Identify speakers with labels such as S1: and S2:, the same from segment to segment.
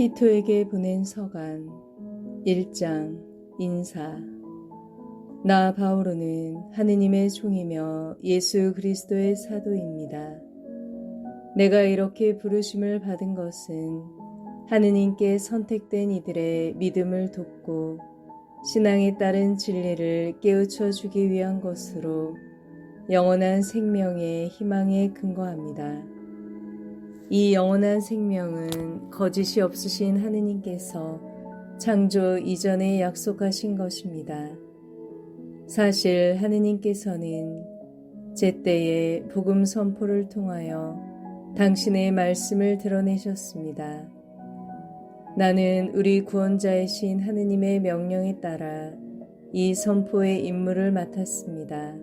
S1: 티토에게 보낸 서간 1장 인사 나 바오로는 하느님의 종이며 예수 그리스도의 사도입니다. 내가 이렇게 부르심을 받은 것은 하느님께 선택된 이들의 믿음을 돕고 신앙에 따른 진리를 깨우쳐 주기 위한 것으로 영원한 생명의 희망에 근거합니다. 이 영원한 생명은 거짓이 없으신 하느님께서 창조 이전에 약속하신 것입니다. 사실 하느님께서는 제때에 복음 선포를 통하여 당신의 말씀을 드러내셨습니다. 나는 우리 구원자이신 하느님의 명령에 따라 이 선포의 임무를 맡았습니다.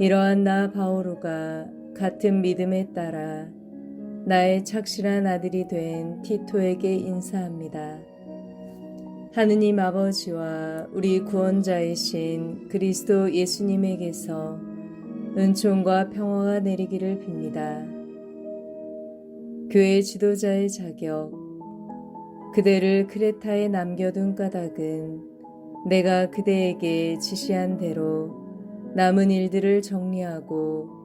S1: 이러한 나 바오로가 같은 믿음에 따라 나의 착실한 아들이 된 티토에게 인사합니다. 하느님 아버지와 우리 구원자이신 그리스도 예수님에게서 은총과 평화가 내리기를 빕니다. 교회 지도자의 자격, 그대를 크레타에 남겨둔 까닭은 내가 그대에게 지시한 대로 남은 일들을 정리하고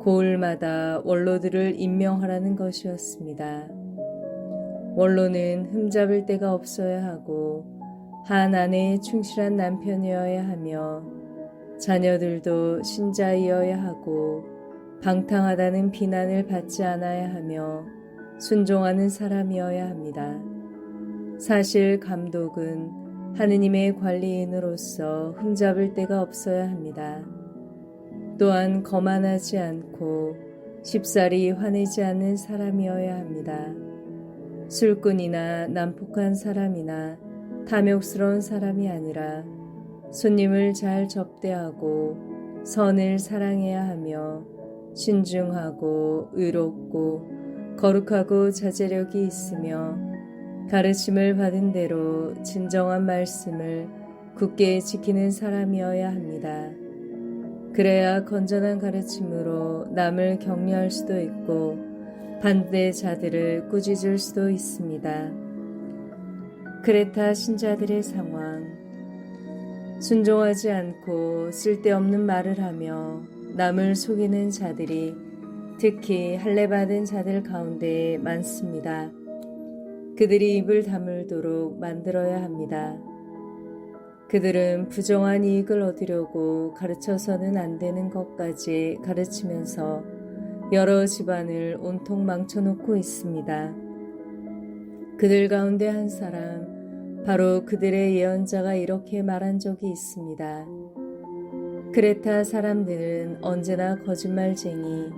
S1: 고을마다 원로들을 임명하라는 것이었습니다. 원로는 흠잡을 데가 없어야 하고 한 아내에 충실한 남편이어야 하며 자녀들도 신자이어야 하고 방탕하다는 비난을 받지 않아야 하며 순종하는 사람이어야 합니다. 사실 감독은 하느님의 관리인으로서 흠잡을 데가 없어야 합니다. 또한 거만하지 않고 쉽사리 화내지 않는 사람이어야 합니다. 술꾼이나 난폭한 사람이나 탐욕스러운 사람이 아니라 손님을 잘 접대하고 선을 사랑해야 하며 신중하고 의롭고 거룩하고 자제력이 있으며 가르침을 받은 대로 진정한 말씀을 굳게 지키는 사람이어야 합니다. 그래야 건전한 가르침으로 남을 격려할 수도 있고 반대자들을 꾸짖을 수도 있습니다. 크레타 신자들의 상황 순종하지 않고 쓸데없는 말을 하며 남을 속이는 자들이 특히 할례받은 자들 가운데 많습니다. 그들이 입을 다물도록 만들어야 합니다. 그들은 부정한 이익을 얻으려고 가르쳐서는 안 되는 것까지 가르치면서 여러 집안을 온통 망쳐놓고 있습니다. 그들 가운데 한 사람, 바로 그들의 예언자가 이렇게 말한 적이 있습니다. 크레타 사람들은 언제나 거짓말쟁이,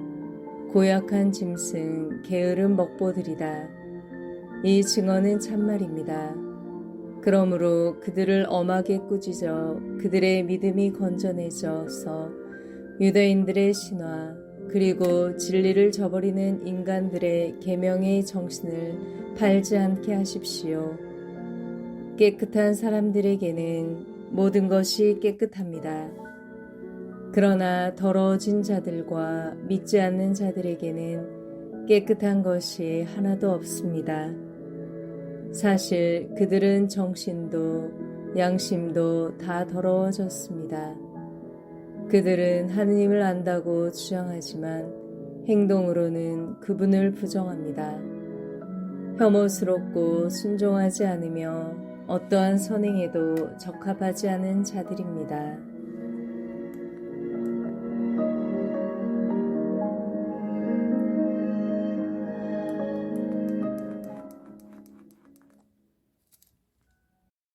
S1: 고약한 짐승, 게으른 먹보들이다. 이 증언은 참말입니다. 그러므로 그들을 엄하게 꾸짖어 그들의 믿음이 건전해져서 유대인들의 신화 그리고 진리를 저버리는 인간들의 계명의 정신을 팔지 않게 하십시오. 깨끗한 사람들에게는 모든 것이 깨끗합니다. 그러나 더러워진 자들과 믿지 않는 자들에게는 깨끗한 것이 하나도 없습니다. 사실 그들은 정신도 양심도 다 더러워졌습니다. 그들은 하느님을 안다고 주장하지만 행동으로는 그분을 부정합니다. 혐오스럽고 순종하지 않으며 어떠한 선행에도 적합하지 않은 자들입니다.